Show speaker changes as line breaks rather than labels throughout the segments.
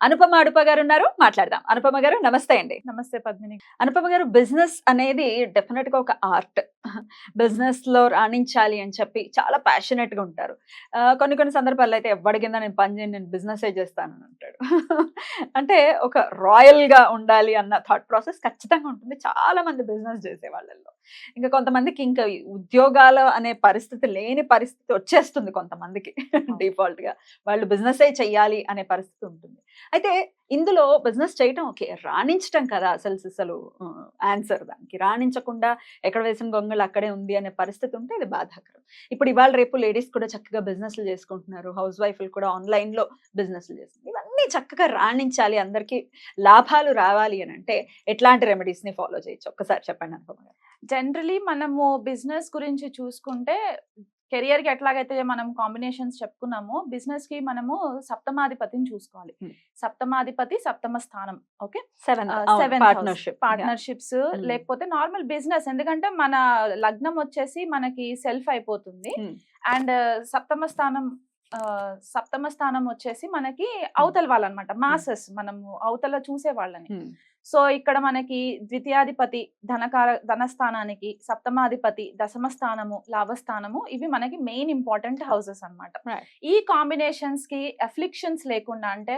అనుపమ అడుప గారు ఉన్నారు. మాట్లాడదాం. అనుపమ గారు నమస్తే అండి.
నమస్తే పద్మిని.
అనుపమ గారు బిజినెస్ అనేది డెఫినెట్గా ఒక ఆర్ట్. బిజినెస్లో రాణించాలి అని చెప్పి చాలా ప్యాషనెట్గా ఉంటారు. కొన్ని కొన్ని సందర్భాల్లో అయితే ఎవరి కింద నేను పని చేయను నేను బిజినెస్ చేస్తానని అంటాడు. అంటే ఒక రాయల్గా ఉండాలి అన్న థాట్ ప్రాసెస్ ఖచ్చితంగా ఉంటుంది. చాలా మంది బిజినెస్ చేసే వాళ్ళల్లో ఇంకా కొంతమందికి ఇంకా ఉద్యోగాలు అనే పరిస్థితి లేని పరిస్థితి వచ్చేస్తుంది కొంతమందికి డిఫాల్ట్గా వాళ్ళు బిజినెస్ చెయ్యాలి అనే పరిస్థితి ఉంటుంది. అయితే ఇందులో బిజినెస్ చేయటం ఓకే రాణించటం కదా అసలు అసలు ఆన్సర్ దానికి. రాణించకుండా ఎక్కడ వేసిన గొంగళి అక్కడే ఉంది అనే పరిస్థితి ఉంటే ఇది బాధాకరం. ఇప్పుడు ఇవాళ రేపు లేడీస్ కూడా చక్కగా బిజినెస్లు చేసుకుంటున్నారు. హౌస్ వైఫ్లు కూడా ఆన్లైన్లో బిజినెస్లు చేస్తున్నారు. ఇవన్నీ చక్కగా రాణించాలి. అందరికీ లాభాలు రావాలి అని అంటే ఎట్లాంటి రెమెడీస్ని ఫాలో చేయొచ్చు? ఒక్కసారి చెప్పండి అనుపమ గారు
జనరలీ మనము బిజినెస్ గురించి చూసుకుంటే కెరియర్కి ఎట్లాగైతే మనం కాంబినేషన్స్ చెప్పుకున్నామో బిజినెస్కి మనము సప్తమాధిపతిని చూసుకోవాలి. సప్తమాధిపతి సప్తమ స్థానం okay?
Seven
seven
partnership.
Partnerships. లేకపోతే నార్మల్ బిజినెస్. ఎందుకంటే మన లగ్నం వచ్చేసి మనకి సెల్ఫ్ అయిపోతుంది. అండ్ సప్తమ స్థానం సప్తమ స్థానం వచ్చేసి మనకి అవతల వాళ్ళనమాట. మాసెస్ మనము అవతల చూసే వాళ్ళని. సో ఇక్కడ మనకి ద్వితీయాధిపతి ధనకార ధనస్థానానికి సప్తమాధిపతి దశమ స్థానము లాభస్థానము ఇవి మనకి మెయిన్ ఇంపార్టెంట్ హౌసెస్ అన్నమాట.
Right.
ఈ కాంబినేషన్స్కి అఫ్లిక్షన్స్ లేకుండా అంటే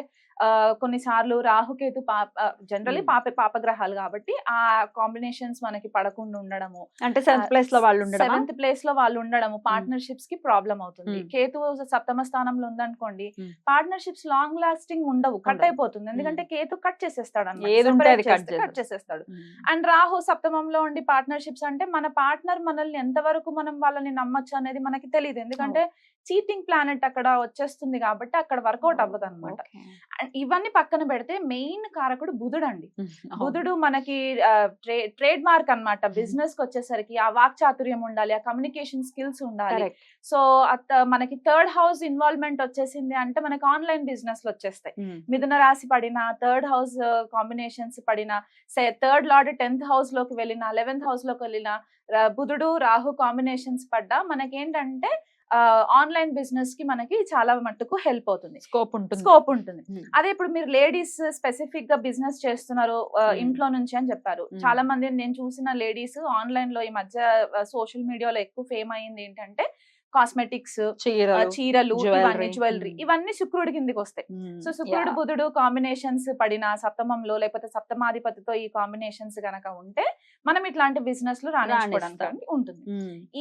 కొన్నిసార్లు రాహుకేతు పాప జనరలీ. పాప పాపగ్రహాలు కాబట్టి ఆ కాంబినేషన్స్ మనకి పడకుండా ఉండడము
అంటే సెవెంత్ ప్లేస్లో వాళ్ళు ఉండడం
సెవెంత్ ప్లేస్లో వాళ్ళు ఉండడము పార్ట్నర్షిప్స్కి ప్రాబ్లం అవుతుంది. కేతు సప్తమ స్థానంలో ఉందనుకోండి. పార్ట్నర్షిప్స్ లాంగ్ లాస్టింగ్ ఉండవు కట్. అయిపోతుంది. ఎందుకంటే కేతు కట్ చేసేస్తాడు.
చేసేస్తాడు.
చేసేస్తాడు అండ్ రాహు సప్తమంలో ఉండి పార్ట్నర్షిప్స్ అంటే మన పార్ట్నర్ మనల్ని ఎంతవరకు మనం వాళ్ళని నమ్మొచ్చు అనేది మనకి తెలియదు ఎందుకంటే చీటింగ్ ప్లానెట్ అక్కడ వచ్చేస్తుంది కాబట్టి అక్కడ వర్కౌట్ అవ్వదు అనమాట ఇవన్నీ పక్కన పెడితే మెయిన్ కారకుడు బుధుడు అండి బుధుడు మనకి ట్రేడ్ మార్క్ అన్నమాట. బిజినెస్కి వచ్చేసరికి ఆ వాక్చాతుర్యం ఉండాలి ఆ కమ్యూనికేషన్ స్కిల్స్ ఉండాలి. సో మనకి థర్డ్ హౌస్ ఇన్వాల్వ్మెంట్ వచ్చేసింది అంటే మనకి ఆన్లైన్ బిజినెస్ వచ్చేస్తాయి. మిథున రాశి పడిన థర్డ్ హౌస్ కాంబినేషన్స్ పడిన థర్డ్ లార్డ్ టెన్త్ హౌస్లోకి వెళ్ళిన లెవెన్త్ హౌస్లోకి వెళ్ళిన బుధుడు రాహు కాంబినేషన్స్ పడ్డా మనకేంటంటే ఆన్లైన్ బిజినెస్కి మనకి చాలా మట్టుకు హెల్ప్ అవుతుంది
స్కోప్ ఉంటుంది
స్కోప్ ఉంటుంది
Hmm.
అదే ఇప్పుడు మీరు లేడీస్ స్పెసిఫిక్గా బిజినెస్ చేస్తున్నారు
Hmm.
ఇంట్లో నుంచి అని చెప్పారు
Hmm.
చాలా మంది నేను చూసిన లేడీస్ ఆన్లైన్లో ఈ మధ్య సోషల్ మీడియాలో ఎక్కువ ఫేమ్ అయింది ఏంటంటే కాస్మెటిక్స్
చీరలు
ఇవన్నీ. జ్యువెలరీ. ఇవన్నీ శుక్రుడి కిందికి వస్తాయి సో శుక్రుడు. బుధుడు కాంబినేషన్స్ పడిన సప్తమంలో లేకపోతే సప్తమాధిపతితో ఈ కాంబినేషన్స్ గనక ఉంటే మనం ఇట్లాంటి బిజినెస్లో రాణించుకోవడానికి. ఉంటుంది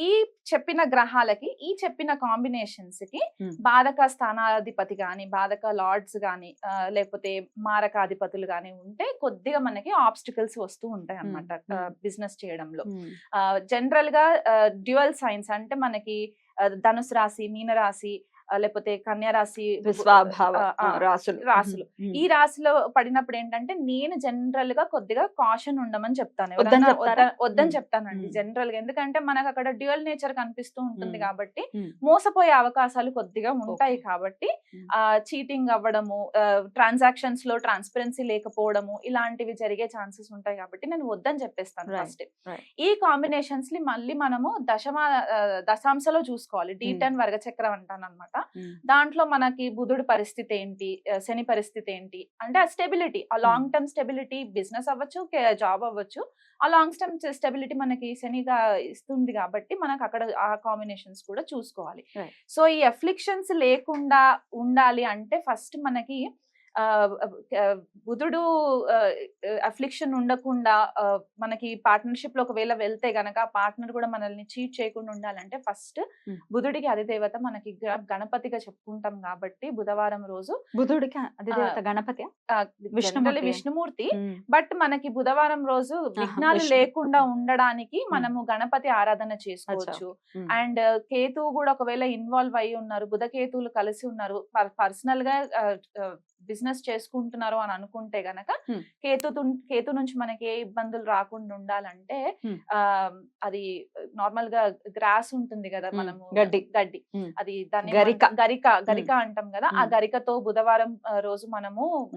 ఈ చెప్పిన గ్రహాలకి ఈ చెప్పిన
కాంబినేషన్స్కి.
బాధక స్థానాధిపతి గాని బాధక లార్డ్స్ గాని లేకపోతే మారకాధిపతులు గాని ఉంటే కొద్దిగా మనకి ఆబ్స్టికల్స్ వస్తూ ఉంటాయి అన్నమాట
Hmm.
బిజినెస్ చేయడంలో జనరల్గా డ్యువల్ సైన్స్ అంటే మనకి ఆ, ధనుసు రాశి మీన రాశి ఆ, లేకపోతే కన్యా రాశి
విశ్వాభావ
ఆ, ఆ,
ఆ, రాసులు
రాసులు. ఈ రాశిలో పడినప్పుడు ఏంటంటే నేను జనరల్గా కొద్దిగా కాషన్ ఉండమని చెప్తాను
వద్దని.
చెప్తానండి. జనరల్గా ఎందుకంటే మనకు అక్కడ డ్యూయల్ నేచర్ కనిపిస్తూ ఉంటుంది. కాబట్టి. మోసపోయే అవకాశాలు కొద్దిగా ఉంటాయి. కాబట్టి. ఆ చీటింగ్ అవ్వడము ట్రాన్సాక్షన్స్లో ట్రాన్స్పరెన్సీ లేకపోవడము ఇలాంటివి జరిగే ఛాన్సెస్ ఉంటాయి కాబట్టి నేను వద్దని చెప్పేస్తాను ఫస్ట్. ఈ కాంబినేషన్స్ని మళ్ళీ మనము దశమ దశాంశలో చూసుకోవాలి డి. టెన్ వర్గచక్రం అంటాను అనమాట దాంట్లో మనకి బుధుడు పరిస్థితి ఏంటి? శని పరిస్థితి ఏంటి? అంటే ఆ స్టెబిలిటీ ఆ లాంగ్ టర్మ్ స్టెబిలిటీ బిజినెస్ అవ్వచ్చు జాబ్ అవ్వచ్చు ఆ లాంగ్ టర్మ్ స్టెబిలిటీ మనకి శనిగా ఇస్తుంది కాబట్టి మనకు అక్కడ ఆ కాంబినేషన్స్ కూడా చూసుకోవాలి. సో ఈ అఫ్లిక్షన్స్ లేకుండా ఉండాలి అంటే ఫస్ట్ మనకి బుధుడు అఫ్లిక్షన్ ఉండకుండా మనకి పార్ట్నర్షిప్లో ఒకవేళ వెళ్తే గనక పార్ట్నర్ కూడా మనల్ని చీట్ చేయకుండా ఉండాలంటే ఫస్ట్. బుధుడికి అధిదేవత మనకి గణపతిగా చెప్పుకుంటాం కాబట్టి బుధవారం రోజు
బుధుడికి అది దేవత గణపతి? విష్ణుమూర్తి.
విష్ణుమూర్తి బట్ మనకి బుధవారం రోజు విఘ్నాలు. లేకుండా ఉండడానికి మనము గణపతి ఆరాధన చేసుకోవచ్చు. అండ్ కేతు కూడా ఒకవేళ ఇన్వాల్వ్ అయి ఉన్నారు బుధ కేతువులు కలిసి ఉన్నారు పర్సనల్గా బిజినెస్ చేసుకుంటున్నారు అని అనుకుంటే గనక. కేతు కేతు నుంచి మనకి ఏ ఇబ్బందులు రాకుండా ఉండాలంటే. ఆ అది నార్మల్గా గ్రాస్ ఉంటుంది కదా. మనము
గడ్డి.
గడ్డి. అది దాన్ని
గరిక.
గరిక గరిక అంటాం కదా ఆ. గరికతో బుధవారం రోజు మనము.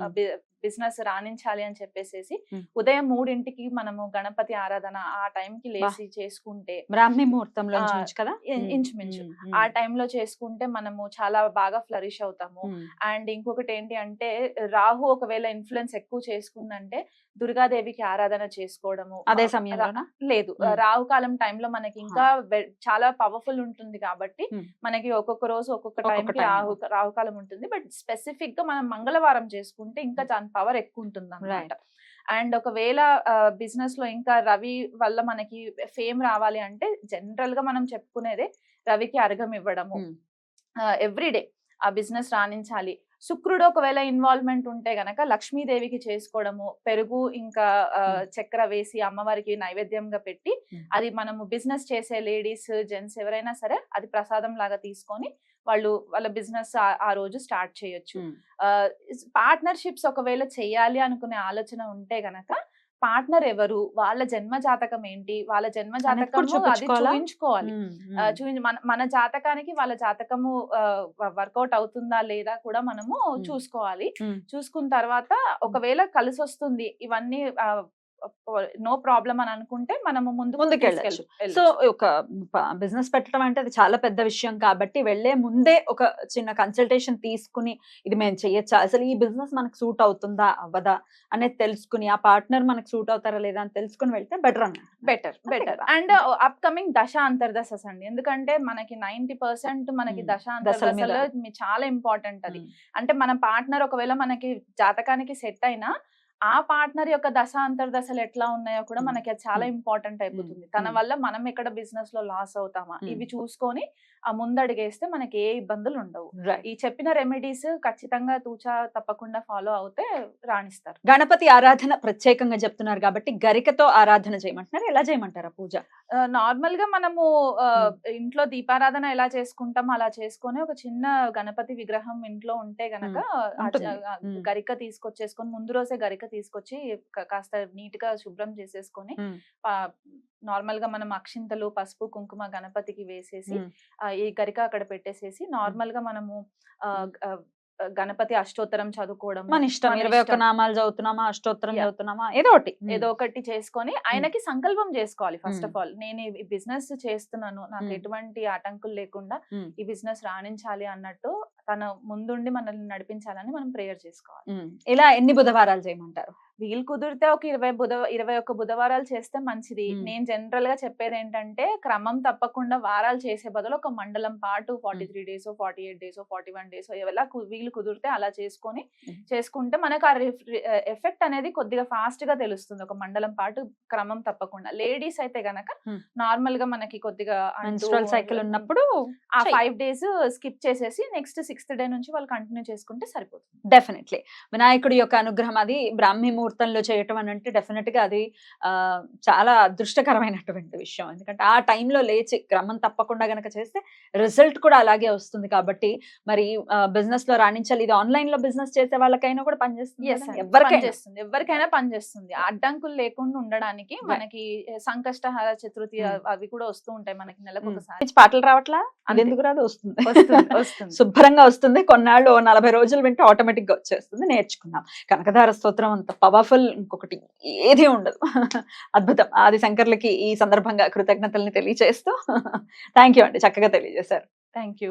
బిజినెస్ రాణించాలి అని చెప్పేసి. ఉదయం మూడింటికి మనము గణపతి ఆరాధన ఆ time కి లేచి చేసుకుంటే
బ్రాహ్మీ ముహూర్తంలో కదా?
ఇంచుమించు. ఆ టైంలో చేసుకుంటే మనము చాలా బాగా ఫ్లరిష్ అవుతాము. అండ్ ఇంకొకటి ఏంటి అంటే రాహు ఒకవేళ ఇన్ఫ్లుయెన్స్ ఎక్కువ చేసుకుందంటే దుర్గాదేవికి ఆరాధన చేసుకోవడము.
అదే
ఆ,
సమయంలోనా?
లేదు.
మ్మ్.
రాహు కాలం టైంలో మనకి ఇంకా చాలా పవర్ఫుల్ ఉంటుంది కాబట్టి. మనకి ఒక్కొక్క రోజు ఒక్కొక్క
time.
రాహు రాహుకాలం ఉంటుంది. బట్ స్పెసిఫిక్గా మనం మంగళవారం చేసుకుంటే ఇంకా పవర్ ఎక్కువ ఉంటుంది అన్నమాట అండ్ ఒకవేళ బిజినెస్లో ఇంకా రవి వల్ల మనకి ఫేమ్ రావాలి అంటే జనరల్గా మనం చెప్పుకునేదే రవికి అర్ఘం ఇవ్వడము. ఎవ్రీడే ఆ బిజినెస్ రాణించాలి. శుక్రుడు ఒకవేళ ఇన్వాల్వ్మెంట్ ఉంటే గనక లక్ష్మీదేవికి చేసుకోవడము పెరుగు ఇంకా. చక్కెర వేసి అమ్మవారికి నైవేద్యంగా పెట్టి. అది మనము బిజినెస్ చేసే లేడీస్ జెంట్స్ ఎవరైనా సరే అది ప్రసాదం లాగా తీసుకొని వాళ్ళు వాళ్ళ బిజినెస్ ఆ రోజు స్టార్ట్ చేయొచ్చు పార్ట్నర్షిప్స్ ఒకవేళ చేయాలి అనుకునే ఆలోచన ఉంటే గనక పార్ట్నర్ ఎవరు వాళ్ళ జన్మ జాతకం ఏంటి వాళ్ళ జన్మ జాతకం
చూపించుకోవాలా?
చూపించి మన మన జాతకానికి వాళ్ళ జాతకము వర్కౌట్ అవుతుందా లేదా కూడా మనము. చూసుకోవాలి. చూసుకున్న తర్వాత ఒకవేళ కలిసి వస్తుంది ఇవన్నీ నో ప్రాబ్లం అని అనుకుంటే మనము ముందు
ముందుకెళ్ళొచ్చు. సో ఒక బిజినెస్ పెట్టడం అంటే అది చాలా పెద్ద విషయం కాబట్టి వెళ్ళే ముందే ఒక చిన్న కన్సల్టేషన్ తీసుకుని ఇది మేము చేయొచ్చా? అసలు ఈ బిజినెస్ మనకు సూట్ అవుతుందా? అవ్వదా? అనేది తెలుసుకుని ఆ పార్ట్నర్ మనకు సూట్ అవుతారా లేదా అని తెలుసుకుని వెళ్తే బెటర్ అన్న
better better. And upcoming దశ అంతర్దశస్ అండి. ఎందుకంటే మనకి నైన్టీ పర్సెంట్ మనకి. దశ. అంతర్దశలో చాలా ఇంపార్టెంట్ అది. అంటే మన పార్ట్నర్ ఒకవేళ మనకి జాతకానికి సెట్ అయినా ఆ పార్ట్నర్ యొక్క దశ అంతర్దశలు ఎట్లా ఉన్నాయో కూడా. మనకి అది చాలా. ఇంపార్టెంట్ అయిపోతుంది తన. వల్ల మనం ఎక్కడ బిజినెస్లో లాస్ అవుతామా. ఇవి చూసుకొని ఆ ముందడిగేస్తే మనకి ఏ ఇబ్బందులు ఉండవు ఈ చెప్పిన రెమెడీస్ ఖచ్చితంగా తూచా తప్పకుండా ఫాలో అవుతే రాణిస్తారు.
గణపతి ఆరాధన ప్రత్యేకంగా చెప్తున్నారు కాబట్టి గరికతో ఆరాధన చేయమంటున్నారు. ఎలా చేయమంటారా పూజ?
నార్మల్గా మనము
Hmm.
ఇంట్లో దీపారాధన ఎలా చేసుకుంటాం అలా చేసుకొని ఒక చిన్న గణపతి విగ్రహం ఇంట్లో ఉంటే గనక ఆ
Hmm.
గరిక తీసుకొచ్చేసుకొని ముందు రోజే గరిక తీసుకొచ్చి కాస్త నీట్గా శుభ్రం చేసేసుకొని
Hmm.
నార్మల్గా మనం అక్షింతలు పసుపు కుంకుమ గణపతికి వేసేసి ఈ గరిక అక్కడ పెట్టేసేసి నార్మల్గా మనము గణపతి అష్టోత్తరం చదువుకోవడం
మన ఇష్టం ఇరవై ఒక్క. నామాలు చదువుతున్నామా అష్టోత్తరం. చదువుతున్నామా ఏదో ఒకటి
ఏదో ఒకటి చేసుకొని ఆయనకి సంకల్పం చేసుకోవాలి ఫస్ట్. ఆఫ్ ఆల్ నేను ఈ బిజినెస్ చేస్తున్నాను నాకు. ఎటువంటి ఆటంకులు లేకుండా. ఈ బిజినెస్ రాణించాలి అన్నట్టు తన ముందుండి మనల్ని నడిపించాలని మనం ప్రేయర్ చేసుకోవాలి.
ఇలా ఎన్ని బుధవారాలు చేయమంటారు
వీలు కుదిరితే ఒక ఇరవై బుధ ఇరవై ఒక్క బుధవారాలు చేస్తే మంచిది. నేను జనరల్గా చెప్పేది ఏంటంటే క్రమం తప్పకుండా వారాలు చేసే బదులు ఒక మండలం పాటు forty three days forty eight days forty one days ఎలా వీలు కుదిరితే అలా చేసుకొని. చేసుకుంటే మనకు ఆ ఎఫెక్ట్ అనేది కొద్దిగా ఫాస్ట్గా తెలుస్తుంది ఒక మండలం పాటు క్రమం తప్పకుండా లేడీస్ అయితే గనక. నార్మల్గా మనకి కొద్దిగా
సైకిల్ ఉన్నప్పుడు
ఆ. ఫైవ్ డేస్ స్కిప్ చేసేసి నెక్స్ట్ సిక్స్త్ డే నుంచి వాళ్ళు కంటిన్యూ చేసుకుంటే సరిపోతుంది
డెఫినెట్లీ వినాయకుడి యొక్క అనుగ్రహం అది బ్రాహ్మీ ముహూర్తంలో చేయటం అని అంటే డెఫినెట్గా అది చాలా అదృష్టకరమైనటువంటి విషయం. ఎందుకంటే ఆ టైంలో లేచి క్రమం తప్పకుండా గనక చేస్తే రిజల్ట్ కూడా అలాగే వస్తుంది కాబట్టి మరి బిజినెస్లో రాణించాలి. ఇది ఆన్లైన్లో బిజినెస్ చేసే వాళ్ళకైనా కూడా పనిచేస్తుంది. ఎవరికైనా.
ఎవరికైనా పనిచేస్తుంది అడ్డంకులు లేకుండా ఉండడానికి మనకి సంకష్టహార చతుర్థి
Hmm.
అవి- కూడా వస్తూ ఉంటాయి మనకి నెలకు
ఉమ్.
ఒకసారి.
పాటలు రావట్లా? ఎందుకు రాదు? వస్తుంది.
వస్తుంది
శుభ్రంగా వస్తుంది. కొన్నాళ్ళు నలభై రోజులు వింటే ఆటోమేటిక్గా వచ్చేస్తుంది. నేర్చుకున్నాం. కనకధార స్తోత్రం అంత పవర్ఫుల్ ఇంకొకటి ఏది ఉండదు. అద్భుతం. ఆది శంకర్లకి ఈ సందర్భంగా కృతజ్ఞతల్ని తెలియజేస్తూ థ్యాంక్ యూ అండి. చక్కగా తెలియజేశారు.
Thank you